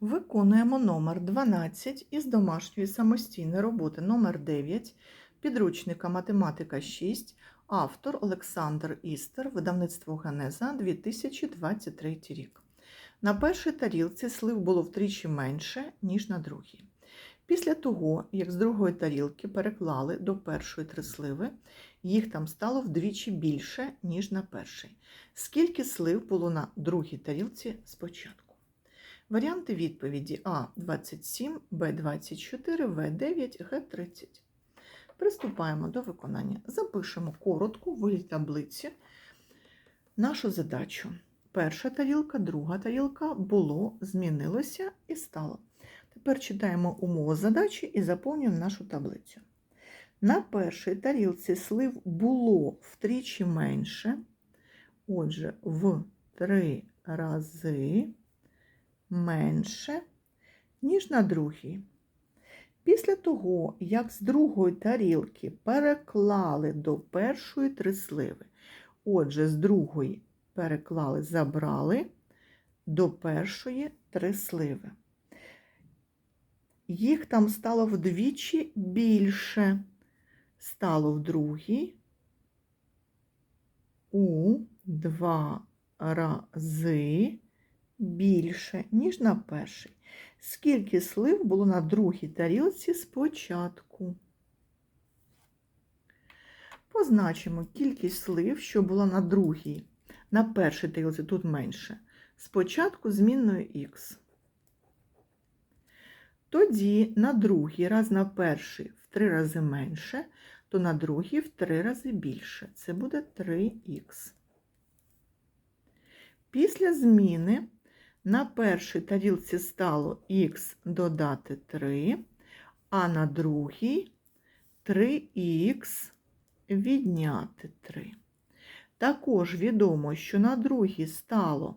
Виконуємо номер 12 із домашньої самостійної роботи номер 9 підручника Математика 6, автор Олександр Істер, видавництво Генеза 2023 рік. На першій тарілці слив було втричі менше, ніж на другій. Після того, як з другої тарілки переклали до першої три сливи, їх там стало вдвічі більше, ніж на першій. Скільки слив було на другій тарілці спочатку? Варіанти відповіді А 27, Б 24, В 9, Г 30. Приступаємо до виконання. Запишемо коротко в вигляді таблиці нашу задачу. Перша тарілка, друга тарілка було, змінилося і стало. Тепер читаємо умову задачі і заповнюємо нашу таблицю. На першій тарілці слив було втричі менше, отже, в три рази менше, ніж на другій. Після того, як з другої тарілки переклали до першої три сливи, отже, з другої переклали, забрали до першої три сливи. Їх там стало вдвічі більше. Стало в другій у два рази більше, ніж на перший. Скільки слив було на другій тарілці спочатку? Позначимо кількість слив, що була на другій, на першій тарілці тут менше. Спочатку змінною х. Тоді на другий раз на перший в три рази менше, то на другий в три рази більше. Це буде 3х. Після зміни на першій тарілці стало х додати 3, а на другій 3х відняти 3. Також відомо, що на другій стало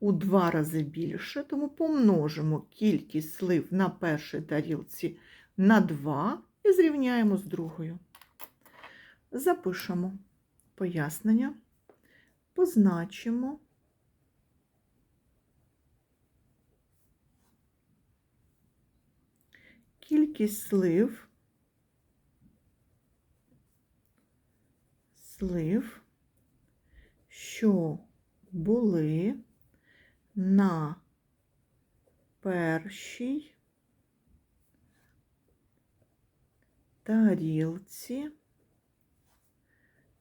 у два рази більше, тому помножимо кількість слив на першій тарілці на 2 і зрівняємо з другою. Запишемо пояснення, позначимо. Кількість слив, слив, що були на першій тарілці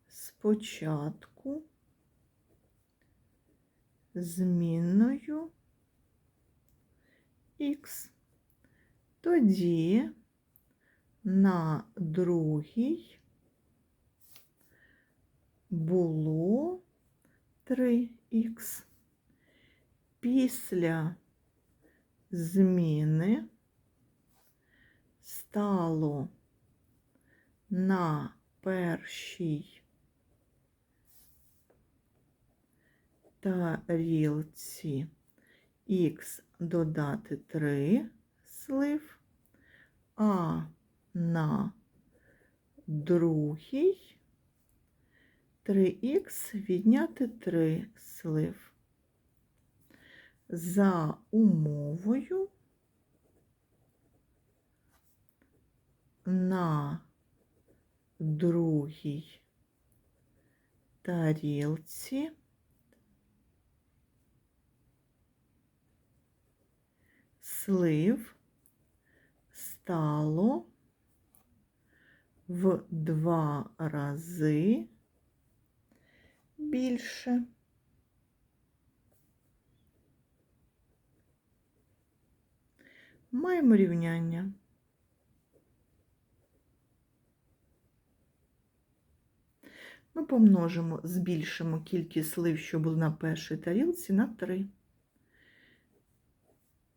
спочатку змінною х. Тоді на другій було 3х. Після зміни стало на першій тарілці х додати 3 слив, а на другій 3х відняти 3 слив. За умовою на другій тарілці слив стало в два рази більше. Маємо рівняння. Ми помножимо, збільшимо кількість слив, що були на першій тарілці, на 3.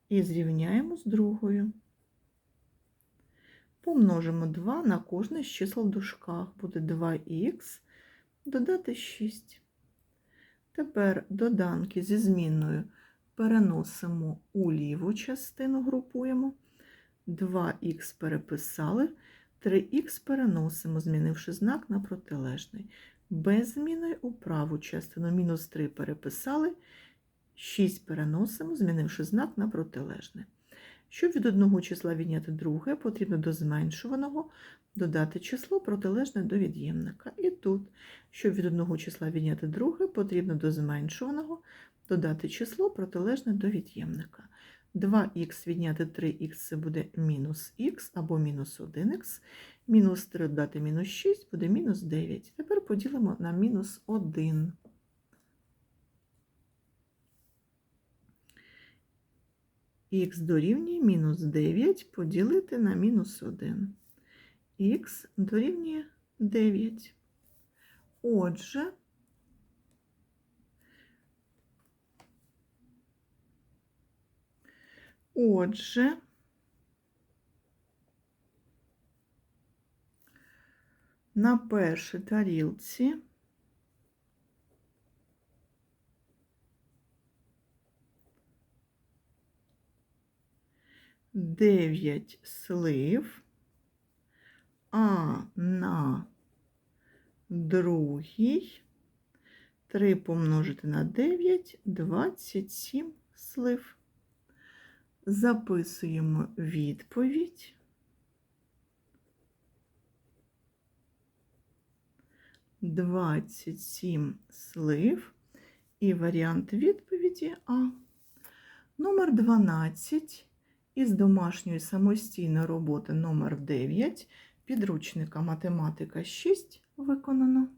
І зрівняємо з другою. Помножимо 2 на кожне з чисел в дужках. Буде 2х додати 6. Тепер доданки зі зміною переносимо у ліву частину, групуємо. 2х переписали, 3х переносимо, змінивши знак на протилежний. Без зміни у праву частину мінус 3 переписали 6 переносимо, змінивши знак на протилежне. Щоб від одного числа відняти друге, потрібно до зменшуваного додати число протилежне до від'ємника. І тут, щоб від одного числа відняти друге, потрібно до зменшуваного додати число протилежне до від'ємника. 2х відняти 3х це буде мінус х або мінус 1х. Мінус 3 додати мінус 6 буде мінус 9. Тепер поділимо на мінус 1. Х дорівнює мінус 9 поділити на мінус 1. х дорівнює 9. Отже, отже, на першій тарілці дев'ять слив, а на другій 3 помножити на 9 – 27 слив. Записуємо відповідь. Двадцять сім слив і варіант відповіді А. Номер 12 із домашньої самостійної роботи номер 9 підручника математика 6 виконано.